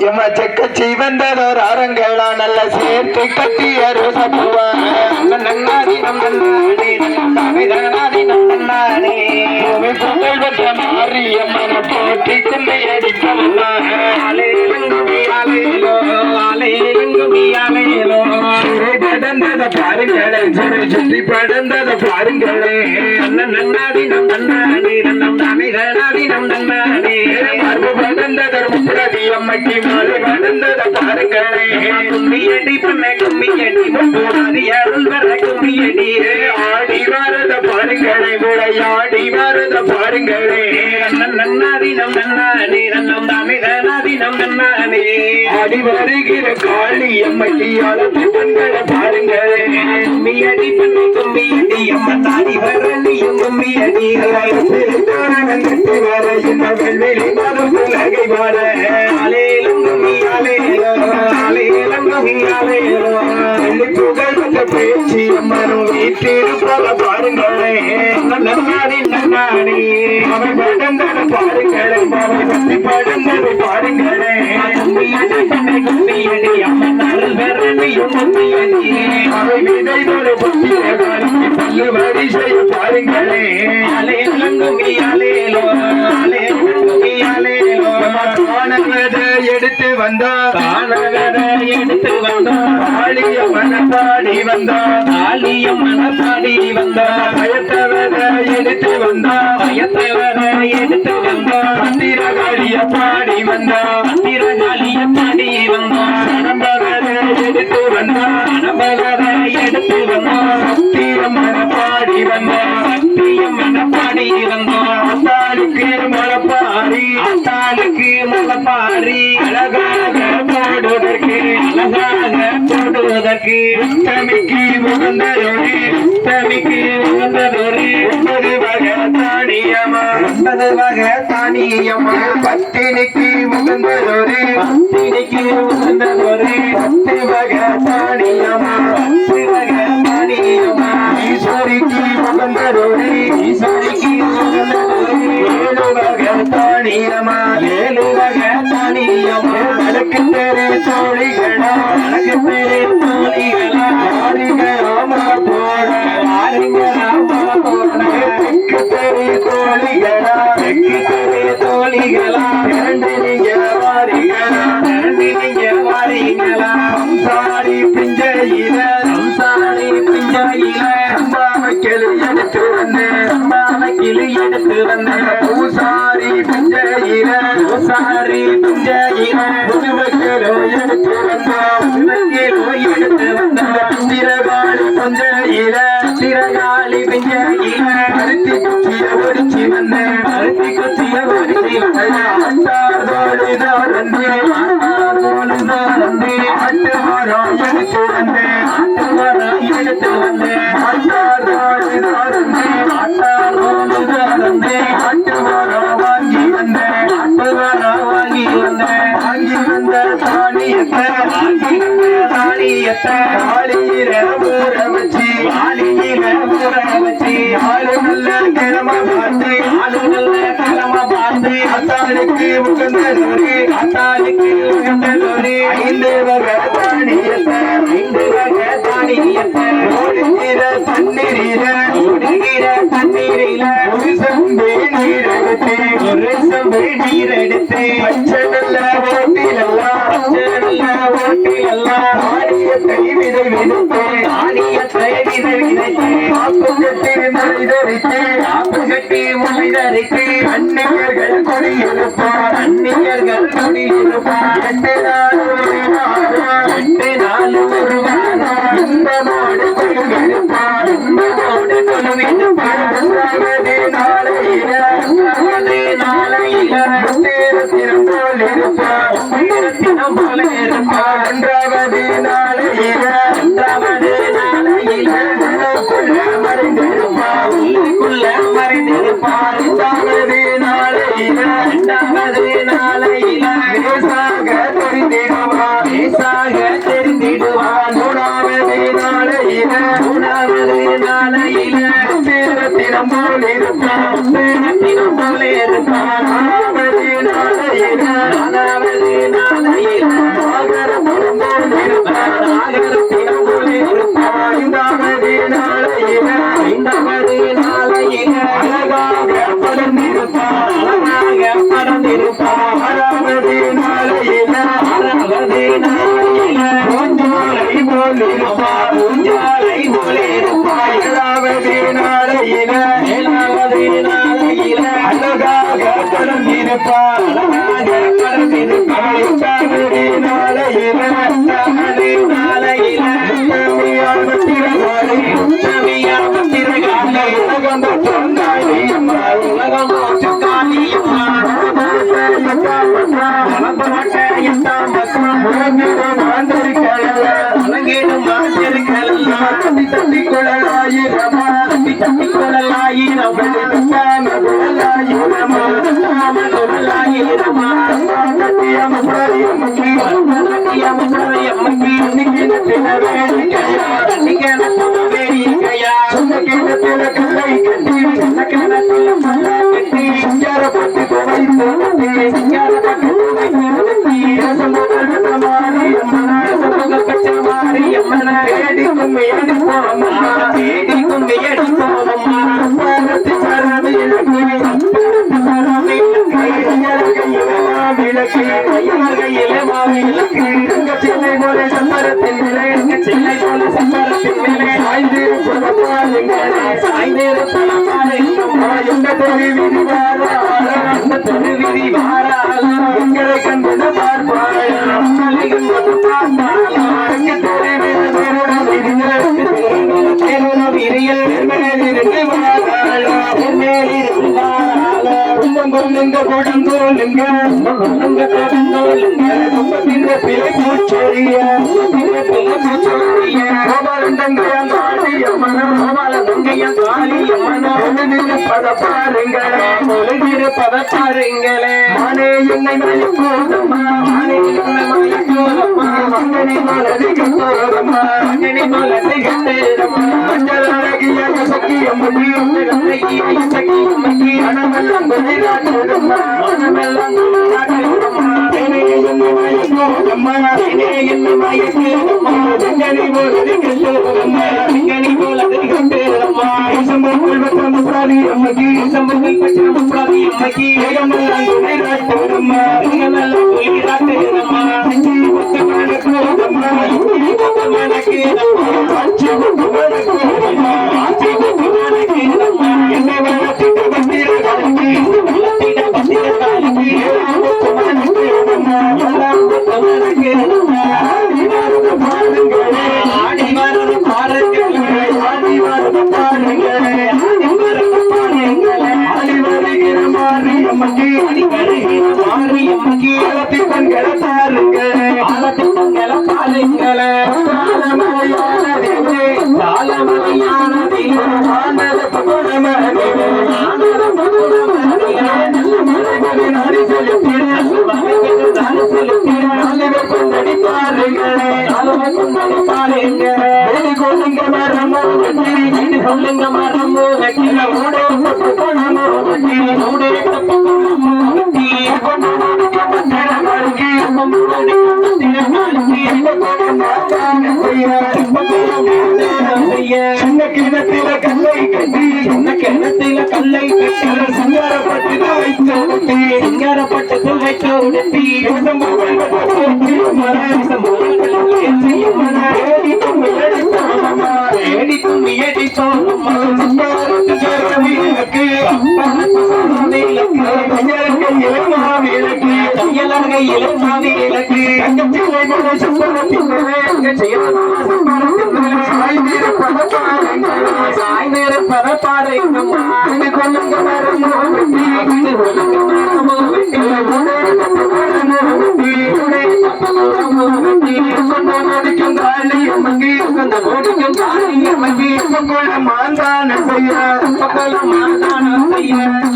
எம்ம செக்கச்சி வந்ததோர் அரங்களா நல்ல சேர்த்து கட்டிய புகழ் பெற்ற மாரியம்மன போட்டி கும்பி சுரை படந்தத பாருங்களே சுற்றி படந்தத பாருங்களே நம் நன்னாடி நம் நன்னாடி முப்பதி அம்மைக்கு மாலை படந்தத பாருங்களே. கும்மியடி பண்ண கும்மியடி முப்போது அருள் வர கும்மியடி. ஆடி வரத பாருங்களே விளையாடி வரத பாருங்களே. நன்னாடி நம் நன்னாடி நம் நன்னாடி நம் நன்னாடி ஆடி வருகிற காளி அழகு பெண்களை பாருங்களே. கும்மியடி பண்ண கும்மியடி அம்மா தாடி வர நீயும் கும்மியடி கட்டி வர வெள்ளி மரம் உலகை வர ஆலேலங்குமி ஆலேலோ ஆலேலங்குமி ஆலேலோ வெள்ளி புகழ் வந்த பேச்சு அம்மனும் பாருங்களே. நன்னாடி நன்னாடி பாருங்களே. பத்தி பாருங்களே. கும்மியடி கும்மியடி கும்மியடி அவை எடுத்து வந்தா எடுத்து மனப்பாடி வந்தா ஆலியம் மனப்பாடி வந்தா பயத்தவர எடுத்து வந்தா பயத்தவர எடுத்து வந்தோம் மந்திரகாளிய பாடி வந்தா திரகாலிய பாடி வந்தா நம்பவதை எடுத்து வந்தா நம்பவர எடுத்து வந்தா சத்தியம் மனப்பாடி வந்தா சத்தியம் மனப்பாடி வந்தா அத்தாளுக்கு மனப்பாடி அத்தாளுக்கு முகப்பாரி அழகாக பாடுவதற்கு அழகாக போடுவதற்கு உத்தமிக்கு உகந்ததொரு உத்தமிக்கு உகந்ததொரு ஒன்பது வகை தானியமா? ஒன்பது வகை தானியமா? பத்தினிக்கு உகந்ததொரு பத்தினிக்கு உகந்ததொரு பத்து வகை தானியமா? பத்து வகை தானியமா? ஈஸ்வரிக்கு உகந்ததொரு ஈஸ்வரிக்கு உகந்ததொரு தானியமா ஏழு வகை வழக்கு தெரு தோழிகளா எனக்கு பேரு தோழிகளா ஆரிகராமா போட ஆறுங்க ராமா போன தெற்கு தெரு தோழிகளா தெற்கு தெரு தோழிகளா இரண்டு நீங்க திரகாளி பஞ்சையில பிஞ்சையில அருத்தி குச்சிய ஒடிச்சு வந்தேன் அரிசி குச்சிய ஒடிச்சி வந்த. ஆட்டாதோடு தாரந்தே அத்தாளுக்கு உகந்ததொரு அத்தாளுக்கு உகந்ததொரு ஐந்து வகை தானியத்தை ஐந்து வகை தானியத்தை ஓடுகிற தண்ணீரில ஓடுகிற தண்ணீரில ஒரு சம்பி நீர் எடுத்து ஒரு செம்பு நீர் எடுத்து பச்சை நல்ல ஓட்டிலெல்லாம் பச்சை நல்ல ஓட்டிலெல்லாம் தானியத்தை விதை விடுத்து தானியத்தை விதை விதைத்து காப்பு கட்டி காப்பு கட்டி முளை தரித்து அந்நியர்கள் கொடியிருப்பார் அந்நியர்கள் குடியிருப்பார் நாள் ஒரு வாரம் ரெண்டு நாள் ஒரு வாரம். இந்த நாள் இருப்பார் தம்பி தம்பி பத்திரகாலை தம்பி தம்பி கொள்ளலாயிரம் உலகம் சிங்காரப்பட்டு சின்னை போல சம்பரத்தின் மேலே போல சம்பரத்தின் மேலே சாய்ந்து சாய்ந்து தொழில் அந்த தொழில் எங்களை கண்டு பார்ப்பாள் கொடுங்கோலுங்க கொள்ளுங்க கொடுங்கோலுங்க இந்த பிழை பூச்சொழிய பிழை பூச்சொழிய கோபாலந்தங்க பாருங்களே. மானே என்னை மானே என்னை மஞ்சள் அழகிய அனமெல்லாம் கொண்டடி பாருங்களே நல்லவை கொண்டடி பாருங்களே வேடி கொள்ளுங்க மரமோ வெட்டி மூடே மூடே சின்ன கல்லை கட்டி சின்ன கல்லை கட்டி சிங்காரப்பட்டு வைத்து உடுத்தி வைத்து உடுத்தி இலக்கு மாந்தான செய்ய மாந்தான செய்ய